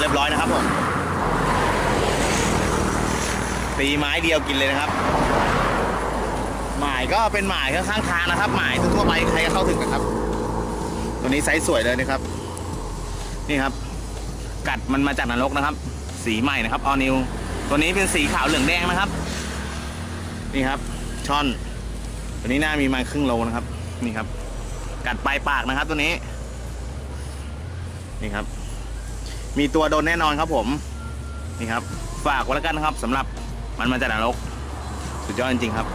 เรียบร้อยนะครับผมตีไม้เดียวกินเลยนะครับ หมายก็เป็นหมายข้างทางนะครับ หมายทั่วไปใครก็เข้าถึงนะครับ ตัวนี้ไซส์สวยเลยนะครับ นี่ครับ กัดมันมาจากนรกนะครับ สีใหม่นะครับออนิวตัวนี้เป็นสีขาวเหลืองแดงนะครับ นี่ครับช่อนตัวนี้หน้ามีมาครึ่งโลนะครับ นี่ครับ กัดปลายปากนะครับ ตัวนี้ นี่ครับ มีตัวโดนแน่นอนครับผม นี่ครับ ฝากไว้แล้วกันนะครับสำหรับมันมาจากนรก สุดยอดจริงๆครับ